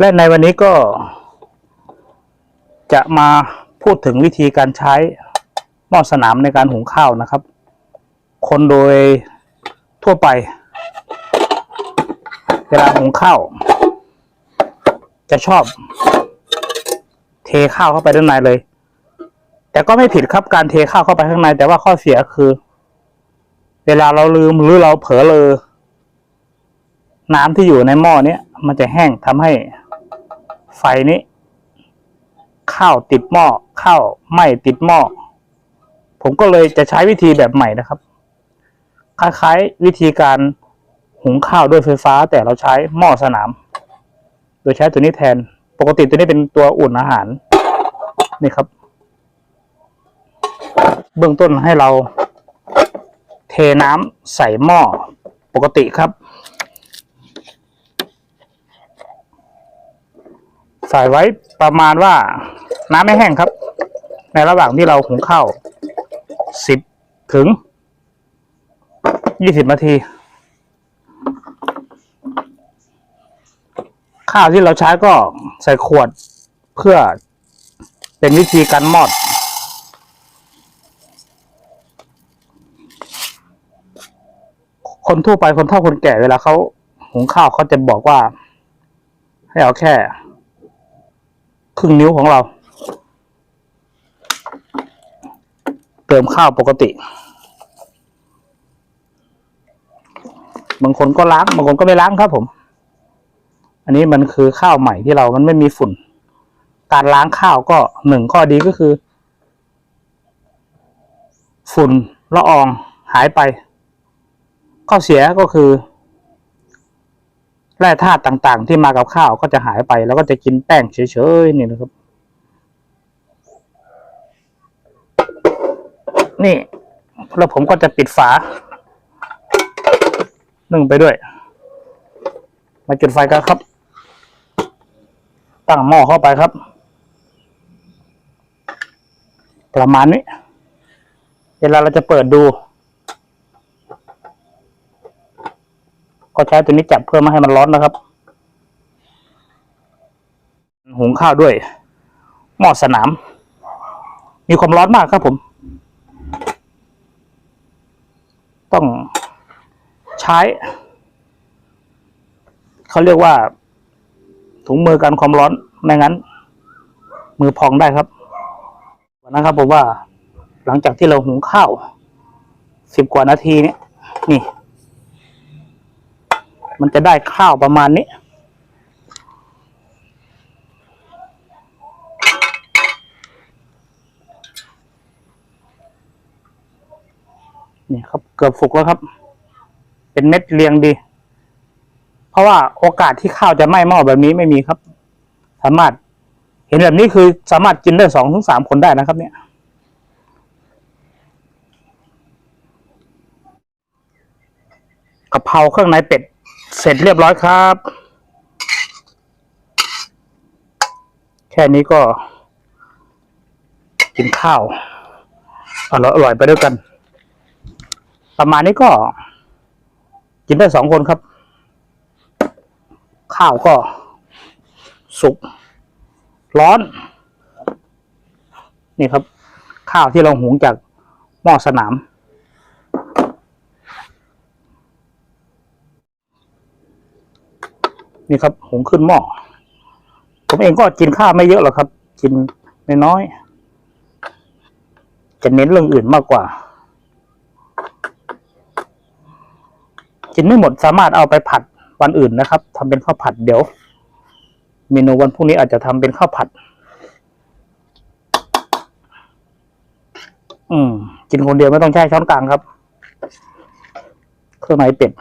และในวันนี้ก็ จะมาพูดถึงวิธีการใช้หม้อสนามในการหุงข้าวนะครับ คนโดยทั่วไป เวลาหุงข้าว จะชอบ เทข้าวเข้าไปด้านในเลย แต่ก็ไม่ผิดครับการเทข้าวเข้าไปข้างใน แต่ว่าข้อเสียคือ เวลาเราลืมหรือเราเผลอเลอน้ำที่อยู่ในหม้อเนี้ยมันจะแห้งทำให้ ไฟนี้ข้าวติดหม้อข้าวไหม้ติดหม้อผมก็เลยจะใช้วิธีแบบใหม่นะครับ คล้ายๆวิธีการหุงข้าวด้วยไฟฟ้า แต่เราใช้หม้อสนาม โดยใช้ตัวนี้แทน ปกติตัวนี้เป็นตัวอุ่นอาหารนี่ครับ เบื้องต้นให้เราเทน้ำใส่หม้อปกติครับ ใส่ไว้ประมาณว่าน้ำไม่แห้งครับ ในระหว่างที่เราหุงข้าวสิบถึงยี่สิบนาที ข้าวที่เราใช้ก็ใส่ขวดเพื่อเป็นวิธีการมอด คนทั่วไปคนเฒ่าคนแก่เวลาเขาหุงข้าวเขาจะบอกว่า ให้เอาแค่ ครึ่งนิ้วของเรา เติมข้าวปกติ บางคนก็ล้าง บางคนก็ไม่ล้างครับผม อันนี้มันคือข้าวใหม่ที่เรามันไม่มีฝุ่น การล้างข้าวก็หนึ่งข้อดีก็คือ ฝุ่นละอองหายไป ข้อเสียก็คือ แร่ธาตุต่างๆ ที่มากับข้าวก็จะหายไป แล้วก็จะกินแป้งเฉยๆนี่นะครับ นี่ แล้วผมก็จะปิดฝานึ่งไปด้วย มาจุดไฟกันครับ ตั้งหม้อเข้าไปครับ ประมาณนี้ เวลาเราจะเปิดดู ก็ใช้ตัวนี้จับเพื่อไม่ให้มันร้อนนะครับ หุงข้าวด้วย หม้อสนาม มีความร้อนมากครับผม ต้องใช้ เขาเรียกว่า ถุงมือกันความร้อน ไม่งั้น มือพองได้ครับวันนั้นครับผมว่า หลังจากที่เราหุงข้าวสิบกว่านาทีเนี่ยนี่ มันจะได้ข้าวประมาณนี้ นี่ครับเกือบสุกแล้วครับ เป็นเม็ดเรียงดี เพราะว่าโอกาสที่ข้าวจะไหม้หม้อแบบนี้ไม่มีครับ สามารถเห็นแบบนี้คือสามารถกินได้สองถึงสามคนได้นะครับ เนี่ยกะเพราเครื่องในเป็ด เสร็จเรียบร้อยครับ แค่นี้ก็กินข้าวอร่อยอร่อยไปด้วยกัน ประมาณนี้ก็ กินได้สองคนครับ ข้าวก็ สุก ร้อน นี่ครับ ข้าวที่เราหุงจากหม้อสนาม นี่ครับหุงขึ้นหม้อผมเองก็กินข้าวไม่เยอะหรอกครับ กินน้อยจะเน้นเรื่องอื่นมากกว่า กินไม่หมดสามารถเอาไปผัดวันอื่นนะครับทำเป็นข้าวผัดเดี๋ยว เมนูวันพรุ่งนี้อาจจะทำเป็นข้าวผัด อืม กินคนเดียวไม่ต้องใช้ช้อนกลางครับ เครื่องในเป็ด